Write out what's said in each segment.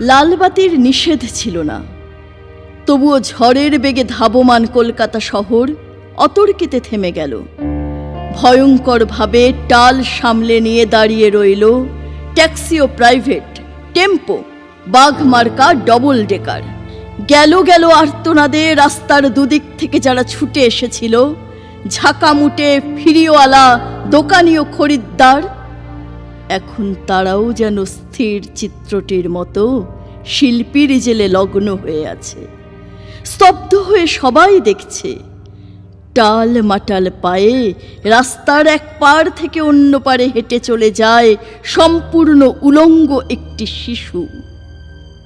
লালবাতির নিষেধ ছিল না। তবুও ঝড়ের বেগে ধাবমান কলকাতা শহর অতর্কিতে থেমে গেল। ভয়ঙ্করভাবে টাল সামলে নিয়ে দাঁড়িয়ে রইল ট্যাক্সি ও প্রাইভেট, টেম্পো, বাঘমার্কা ডবল ডেকার। গেল গেল আর্তনাদে রাস্তার দুদিক থেকে যারা ছুটে এসেছিল, ঝাঁকামুটে ফিরিওয়ালা দোকানি ও খরিদ্দার এখন তারাও যেন স্থির চিত্রটির মতো শিল্পীর জেলে লগ্ন হয়ে আছে। স্তব্ধ হয়ে সবাই দেখছে। টাল মাটাল পায়ে রাস্তার এক পার থেকে অন্য পারে হেঁটে চলে যায় সম্পূর্ণ উলঙ্গ একটি শিশু।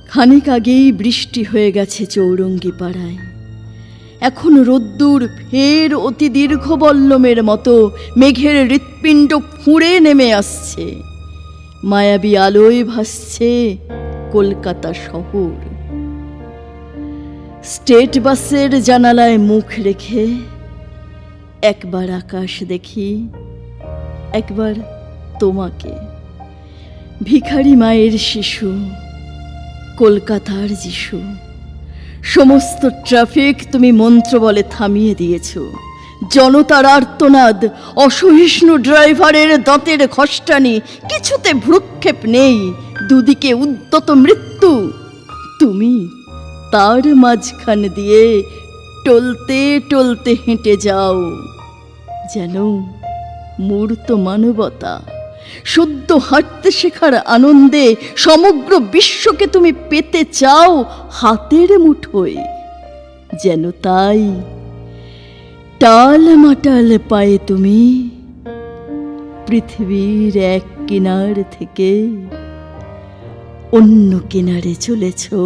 খানিক আগেই বৃষ্টি হয়ে গেছে চৌরঙ্গি পাড়ায়। এখন রোদ্দুর ফের অতি দীর্ঘ বল্লমের মতো মেঘের হৃৎপিণ্ড ফুঁড়ে নেমে আসছে। মায়াবী আলোয় ভাসছে কলকাতা শহর। স্টেট বাসের জানালায় মুখ রেখে একবার আকাশ দেখি, একবার তোমাকে। ভিখারি মায়ের শিশু, কলকাতার যিশু। সমস্ত ট্রাফিক তুমি মন্ত্র বলে থামিয়ে দিয়েছ। জনতার আর্তনাদ, অসহিষ্ণু ড্রাইভারের দাঁতের খসটানি কিছুতে ভ্রুক্ষেপ নেই, দুদিকে উদ্যত মৃত্যু। তুমি তার মাঝখান দিয়ে টলতে টলতে হেঁটে যাও, যেন মূর্ত মানবতা, শুদ্ধ হাঁটতে শেখার আনন্দে সমগ্র বিশ্বকে তুমি পেতে চাও হাতের মুঠোয়, যেন তাই টাল মাটাল পায়ে তুমি। পৃথিবীর এক কিনার থেকে অন্য কিনারে চলেছো।